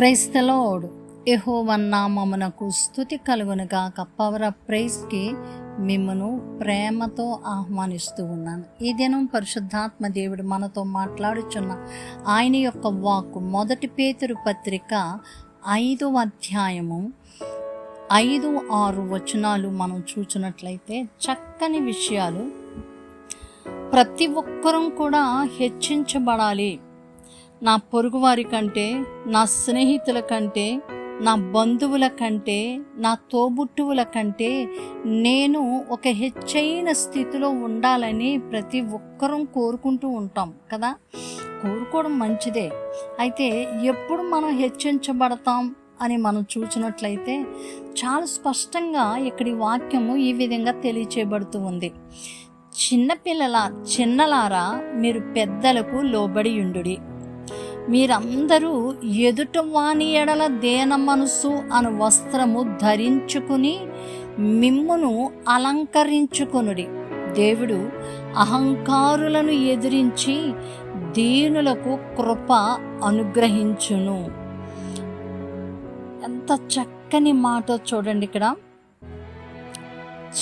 ప్రైస్తలోడ్ యహోవన్నామమునకు స్థుతి కలుగునుగాక power of ప్రైస్కి మిమ్మను ప్రేమతో ఆహ్వానిస్తూ ఉన్నాను. ఈ దినం పరిశుద్ధాత్మ దేవుడు మనతో మాట్లాడుచున్న ఆయన యొక్క వాక్కు మొదటి పేతురు పత్రిక ఐదు అధ్యాయము ఐదు ఆరు వచనాలు మనం చూచినట్లయితే చక్కని విషయాలు ప్రతి ఒక్కరం కూడా హెచ్చించబడాలి. నా పొరుగువారి కంటే నా స్నేహితుల కంటే నా బంధువుల కంటే నా తోబుట్టువుల కంటే నేను ఒక హెచ్చైన స్థితిలో ఉండాలని ప్రతి ఒక్కరం కోరుకుంటూ ఉంటాం కదా? కోరుకోవడం మంచిదే. అయితే ఎప్పుడు మనం హెచ్చించబడతాం అని మనం చూసినట్లయితే చాలా స్పష్టంగా ఇక్కడి వాక్యము ఈ విధంగా తెలియచేయబడుతూ ఉంది. చిన్నపిల్లల చిన్నలారా మీరు పెద్దలకు లోబడి ఉండుడి. మీరందరూ ఎదుట వాని ఎడల దేన మనసు అను వస్త్రము ధరించుకుని మిమ్మును అలంకరించుకొనుడి. దేవుడు అహంకారులను ఎదిరించి దీనులకు కృప అనుగ్రహించును. ఎంత చక్కని మాట చూడండి ఇక్కడ.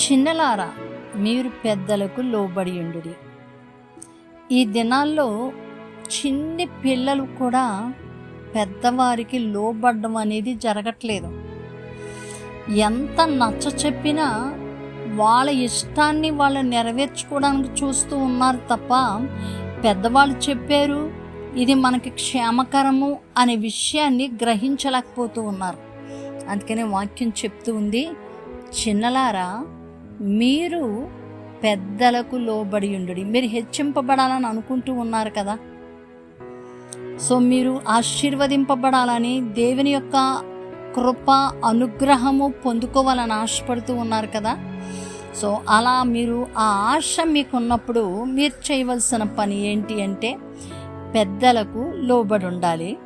చిన్నలారా మీరు పెద్దలకు లోబడి ఉండుడి. ఈ దినాల్లో చిన్ని పిల్లలు కూడా పెద్దవారికి లోబడ్డం అనేది జరగట్లేదు. ఎంత నచ్చ చెప్పినా వాళ్ళ ఇష్టాన్ని వాళ్ళు నెరవేర్చుకోవడానికి చూస్తూ ఉన్నారు తప్ప పెద్దవాళ్ళు చెప్పారు ఇది మనకి క్షేమకరము అనే విషయాన్ని గ్రహించలేకపోతూ ఉన్నారు. అందుకనే వాక్యం చెప్తూ ఉంది చిన్నలారా మీరు పెద్దలకు లోబడి ఉండు మీరు హెచ్చింపబడాలని అనుకుంటూ ఉన్నారు కదా. సో మీరు ఆశీర్వదింపబడాలని దేవుని యొక్క కృప అనుగ్రహము పొందుకోవాలని ఆశపడుతూ ఉన్నారు కదా. సో అలా మీరు ఆ ఆశ మీకున్నప్పుడు మీరు చేయవలసిన పని ఏంటి అంటే పెద్దలకు లోబడి ఉండాలి.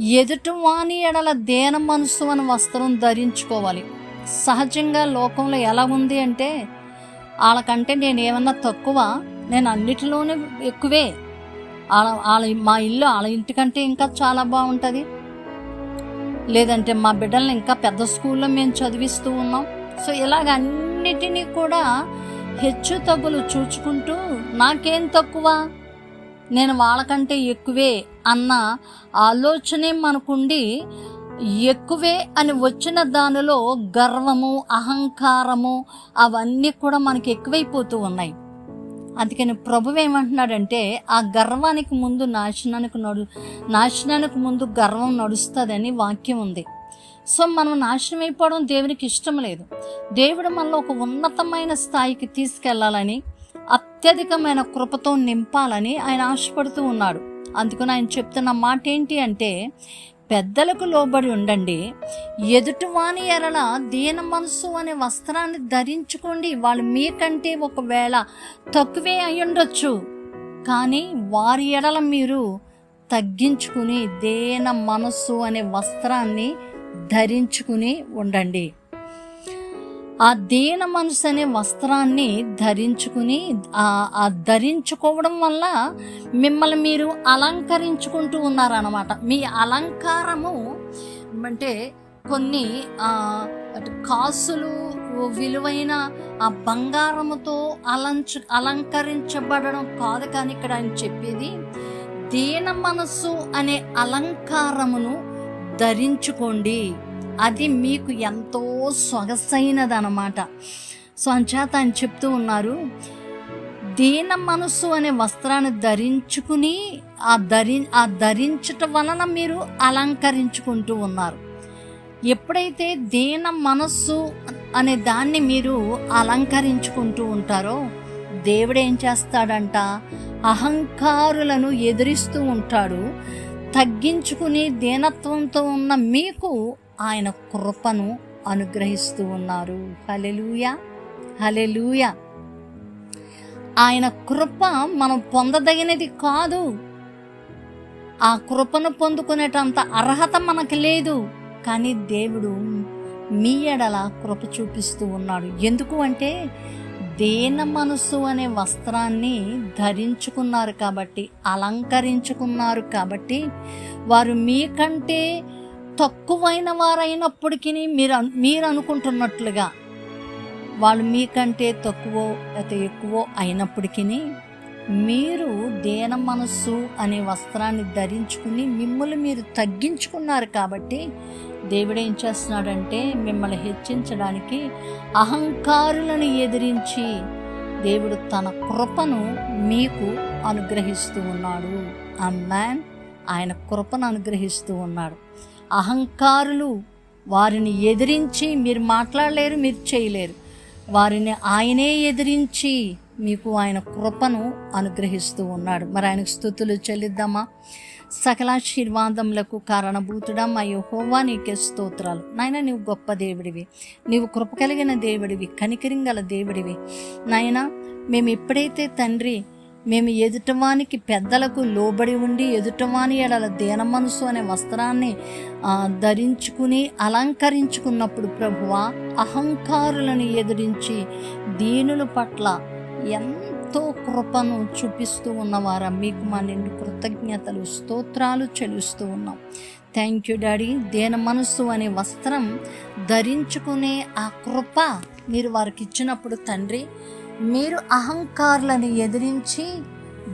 ఎదుటి వాణి ఎడల దేన మనసు అని వస్త్రం ధరించుకోవాలి. సహజంగా లోకంలో ఎలా ఉంది అంటే వాళ్ళకంటే నేనేమన్నా తక్కువ నేను అన్నిటిలోనే ఎక్కువే. వాళ్ళ వాళ్ళ మా ఇల్లు వాళ్ళ ఇంటికంటే ఇంకా చాలా బాగుంటుంది. లేదంటే మా బిడ్డల్ని ఇంకా పెద్ద స్కూల్లో మేము చదివిస్తూ ఉన్నాం. సో ఇలాగ అన్నిటినీ కూడా హెచ్చు తగ్గులు చూచుకుంటూ నాకేం తక్కువ? నేను వాళ్ళకంటే ఎక్కువే అన్న ఆలోచనే మనకుండి ఎక్కువే అని వచ్చిన దానిలో గర్వము అహంకారము అవన్నీ కూడా మనకి ఎక్కువైపోతూ ఉన్నాయి. అందుకని ప్రభు ఏమంటున్నాడంటే ఆ గర్వానికి ముందు నాశనానికి నడు నాశనానికి ముందు గర్వం నడుస్తుందని వాక్యం ఉంది. సో మనం నాశనం అయిపోవడం దేవునికి ఇష్టం లేదు. దేవుడు మనలో ఒక ఉన్నతమైన స్థాయికి తీసుకెళ్ళాలని అత్యధికమైన కృపతో నింపాలని ఆయన ఆశపడుతూ ఉన్నాడు. అందుకని ఆయన చెప్తున్న మాట ఏంటి అంటే పెద్దలకు లోబడి ఉండండి. ఎదుటివాని ఎరల దీన మనసు అనే వస్త్రాన్ని ధరించుకోండి. వాళ్ళు మీకంటే ఒకవేళ తక్కువే అయ్యుండొచ్చు కానీ వారి ఎడల మీరు తగ్గించుకుని దేన మనస్సు అనే వస్త్రాన్ని ధరించుకుని ఉండండి. ఆ దీన మనసు అనే వస్త్రాన్ని ధరించుకుని ఆ ధరించుకోవడం వల్ల మిమ్మల్ని మీరు అలంకరించుకుంటూ ఉన్నారన్నమాట. మీ అలంకారము అంటే కొన్ని కాసులు విలువైన ఆ బంగారముతో అలంచు అలంకరించబడడం కాదు కానీ ఇక్కడ ఆయన చెప్పేది దీన మనస్సు అనే అలంకారమును ధరించుకోండి. అది మీకు ఎంతో సొగసైనదనమాట సో అంచేత ఆయన చెప్తూ ఉన్నారు దీన మనస్సు అనే వస్త్రాన్ని ధరించుకుని ఆ ధరి ఆ ధరించటం వలన మీరు అలంకరించుకుంటూ ఉన్నారు. ఎప్పుడైతే దీన మనస్సు అనే దాన్ని మీరు అలంకరించుకుంటూ ఉంటారో దేవుడు ఏం చేస్తాడంట? అహంకారులను ఎదిరిస్తూ ఉంటాడు. తగ్గించుకుని దీనత్వంతో ఉన్న మీకు ఆయన కృపను అనుగ్రహిస్తూ ఉన్నారు. హలెలూయ హలెలూయ ఆయన కృప మనం పొందదగినది కాదు. ఆ కృపను పొందుకునేటంత అర్హత మనకు లేదు. కానీ దేవుడు మీ ఎడల కృప చూపిస్తూ ఉన్నాడు. ఎందుకు అంటే దేన మనసు అనే వస్త్రాన్ని ధరించుకున్నారు కాబట్టి అలంకరించుకున్నారు కాబట్టి వారు మీకంటే తక్కువైన వారైనప్పటికీ మీరు మీరు అనుకుంటున్నట్లుగా వాళ్ళు మీకంటే తక్కువ లేకపోతే ఎక్కువ అయినప్పటికీ మీరు దేన మనస్సు అనే వస్త్రాన్ని ధరించుకుని మిమ్మల్ని మీరు తగ్గించుకున్నారు కాబట్టి దేవుడు ఏం చేస్తున్నాడంటే మిమ్మల్ని హెచ్చించడానికి అహంకారులను ఎదిరించి దేవుడు తన కృపను మీకు అనుగ్రహిస్తూ ఉన్నాడు. అమ్మాన్ ఆయన కృపను అనుగ్రహిస్తూ ఉన్నాడు. అహంకారులు వారిని ఎదిరించి మీరు మాట్లాడలేరు మీరు చేయలేరు. వారిని ఆయనే ఎదిరించి మీకు ఆయన కృపను అనుగ్రహిస్తూ ఉన్నాడు. మరి ఆయనకు స్థుతులు చెల్లిద్దామా? సకలాశీర్వాదములకు కారణభూతుడా మా హోవా నీకే స్తోత్రాలు. నాయన నీవు గొప్ప దేవుడివి. నీవు కృప కలిగిన దేవుడివి కనికరింగల దేవుడివి. నాయన మేము ఎప్పుడైతే తండ్రి మేము ఎదుటవానికి పెద్దలకు లోబడి ఉండి ఎదుటవాని ఎడల దేన మనసు అనే వస్త్రాన్ని ధరించుకుని అలంకరించుకున్నప్పుడు ప్రభువా అహంకారులను ఎదిరించి దీనుల పట్ల ఎంతో కృపను చూపిస్తూ ఉన్నవారా. మీకు మా నిండు కృతజ్ఞతలు స్తోత్రాలు చెల్లిస్తూ ఉన్నాం. థ్యాంక్ యూ డాడీ దేన మనస్సు అనే వస్త్రం ధరించుకునే ఆ కృప మీరు వారికి ఇచ్చినప్పుడు తండ్రి మీరు అహంకారులను ఎదిరించి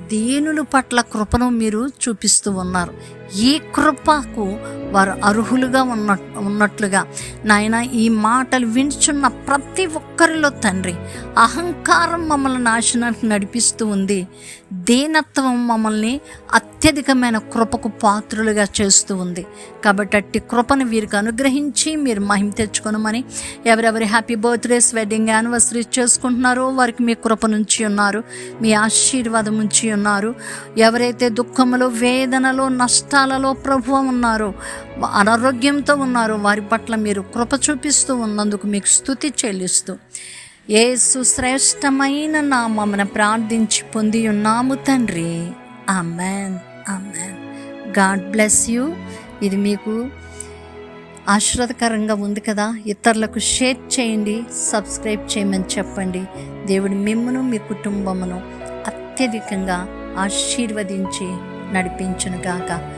దేనుల పట్ల కృపను మీరు చూపిస్తూ ఉన్నారు. ఈ కృపకు వారు అర్హులుగా ఉన్న ఉన్నట్లుగా. నాయన ఈ మాటలు వింటున్న ప్రతి ఒక్కరిలో తండ్రి అహంకారం మమ్మల్ని నాశనానికి నడిపిస్తూ ఉంది. దీనత్వం మమ్మల్ని అత్యధికమైన కృపకు పాత్రులుగా చేస్తూ ఉంది. కాబట్టి అట్టి కృపను వీరికి అనుగ్రహించి మీరు మహిమ తెచ్చుకొనమని ఎవరెవరి హ్యాపీ బర్త్డేస్ వెడ్డింగ్ యానివర్సరీ చేసుకుంటున్నారో వారికి మీ కృప నుంచి ఉన్నారు మీ ఆశీర్వాదం నుంచి ఉన్నారు. ఎవరైతే దుఃఖములో వేదనలో నష్టాలలో ప్రభువ ఉన్నారో అనారోగ్యంతో ఉన్నారు. వారి పట్ల మీరు కృప చూపిస్తూ ఉన్నందుకు మీకు స్థుతి చెల్లిస్తూ. యేసు శ్రేష్టమైన నామమున ప్రార్థించి పొంది ఉన్నాము తండ్రి. Amen amen. God bless you. ఇది మీకు ఆశ్రదకరంగా ఉంది కదా. ఇతరులకు షేర్ చేయండి సబ్స్క్రైబ్ చేయమని చెప్పండి. దేవుడు మిమ్మను మీ కుటుంబమును అత్యధికంగా ఆశీర్వదించి నడిపించునుగాక